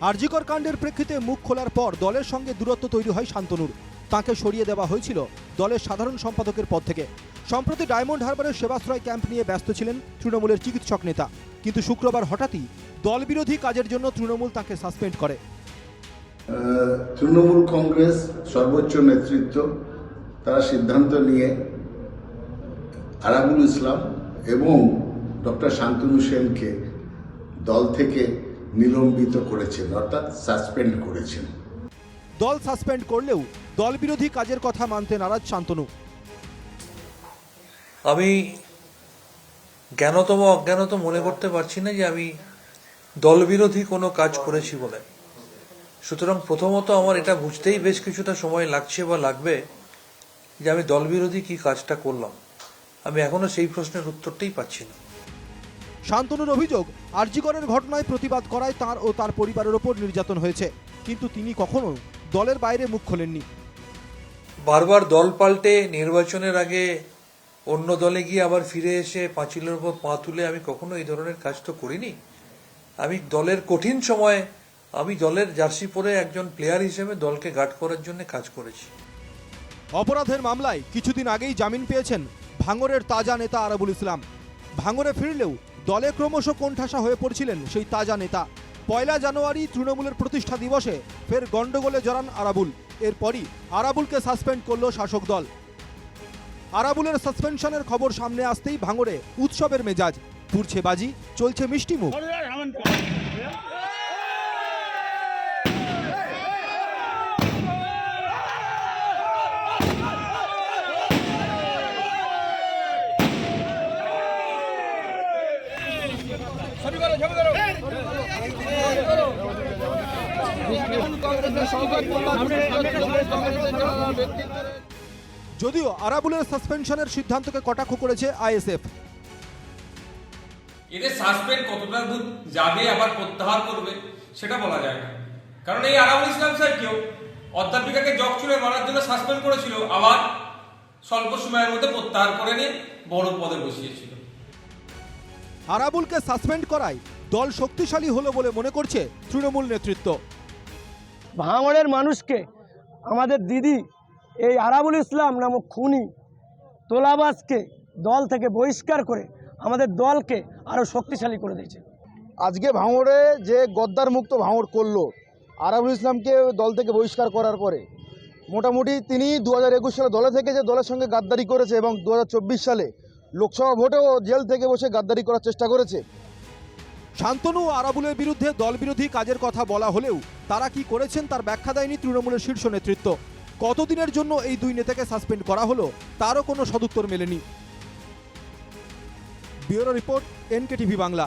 আরজিকর কাণ্ডের প্রেক্ষিতে মুখ খোলার পর দলের সঙ্গে দূরত্ব তৈরি হয় শান্তনুর। তাকে সরিয়ে দেওয়া হয়েছিল দলের সাধারণ সম্পাদকের পদ থেকে। সম্প্রতি ডায়মন্ড হারবারের সেবাশ্রয় ক্যাম্প নিয়ে ব্যস্ত ছিলেন তৃণমূলের চিকিৎসক নেতা। কিন্তু শুক্রবার হঠাৎই দলবিরোধী কাজের জন্য তৃণমূল তাকে সাসপেন্ড করে। তৃণমূল কংগ্রেস সর্বোচ্চ নেতৃত্ব, তারা সিদ্ধান্ত নিয়ে আরাবুল ইসলাম এবং ডক্টর শান্তনু সেনকে দল থেকে নিলম্বিত করেছেন অর্থাৎ সাসপেন্ড করেছেন। দল সাসপেন্ড করলেও দল বিরোধী কাজের কথা মানতে নারাজ শান্তনু। আমি জ্ঞানতম অজ্ঞানত মনে করতে পারছি না যে আমি দলবিরোধী কোনো কাজ করেছি বলে। সুতরাং প্রথমত আমার এটা বুঝতেই বেশ কিছুটা সময় লাগছে বা লাগবে যে আমি দলবিরোধী কি কাজটা করলাম। আমি এখনও সেই প্রশ্নের উত্তরটাই পাচ্ছি না। শান্তনুর অভিযোগ আরজিকরের ঘটনায় প্রতিবাদ করায় তার ও তার পরিবারের ওপর নির্যাতন হয়েছে। কিন্তু তিনি কখনো দলের বাইরে মুখ খোলেননি। বারবার দল পাল্টে নির্বাচনের আগে অন্য দলে গিয়ে আবার ফিরে এসে পাঁচিলের উপর পা তুলে আমি কখনো এই ধরনের কাজ তো করিনি। আমি দলের কঠিন সময়ে আমি দলের জার্সি পরে একজন প্লেয়ার হিসেবে দলকে গার্ড করার জন্য কাজ করেছি। অপরাধের মামলায় কিছুদিন আগেই জামিন পেয়েছেন ভাঙরের তাজা নেতা আরাবুল ইসলাম। ভাঙরে ফিরলেও দলে ক্রমশ কোণঠাসা হয়ে পড়ছিলেন সেই তাজা নেতা। পয়লা জানুয়ারি তৃণমূলের প্রতিষ্ঠা দিবসে ফের গণ্ডগোলে জড়ান আরাবুল। এরপরই আরাবুলকে সাসপেন্ড করল শাসক দল। আরাবুলের সাসপেনশনের খবর সামনে আসতেই ভাঙড়ে উৎসবের মেজাজ। পুড়ছে বাজি, চলছে মিষ্টি যদিও আরাবুলের সাসপেনশনের সিদ্ধান্তকে কটাক্ষ করেছে আইএসএফ। এদের সাসপেন্ড কতটা দূর যাবে আবার প্রত্যাহার করবে সেটা বলা যায় না। কারণ এই আরাবুল ইসলাম সাহেবকেও অধ্যাপিকাকে জগ চুলে মারার জন্য সাসপেন্ড করেছিল আবার স্বল্প সময়ের মধ্যে প্রত্যাহার করে নিয়ে বড় পদে বসিয়েছিল। আরাবুলকে সাসপেন্ড করায় দল শক্তিশালী হলো বলে মনে করছে তৃণমূল নেতৃত্ব। ভাঙড়ের মানুষকে আমাদের দিদি এই আরাবুল ইসলাম নামক খুনি তোলাবাসকে দল থেকে বহিষ্কার করে আমাদের দলকে আরও শক্তিশালী করে দিয়েছে। আজকে ভাঙড়ে যে গদ্দার মুক্ত ভাঙড় করল আরাবুল ইসলামকে দল থেকে বহিষ্কার করার পরে মোটামুটি তিনি দু হাজার একুশ সালে দলে থেকে যে দলের সঙ্গে গাদ্দারি করেছে এবং দু হাজার চব্বিশ সালে লোকসভা ভোটেও জেল থেকে বসে গাদ্দারি করার চেষ্টা করেছে। শান্তনু আরাবুলের বিরুদ্ধে দলবিরোধী কাজের কথা বলা হলেও তারা কি করেছেন তার ব্যাখ্যা দেয়নি তৃণমূলের শীর্ষ নেতৃত্ব। কতদিনের জন্য এই দুই নেতাকে সাসপেন্ড করা হলো তারও কোনো সদুত্তর মেলেনি। Bureau report NK TV Bangla.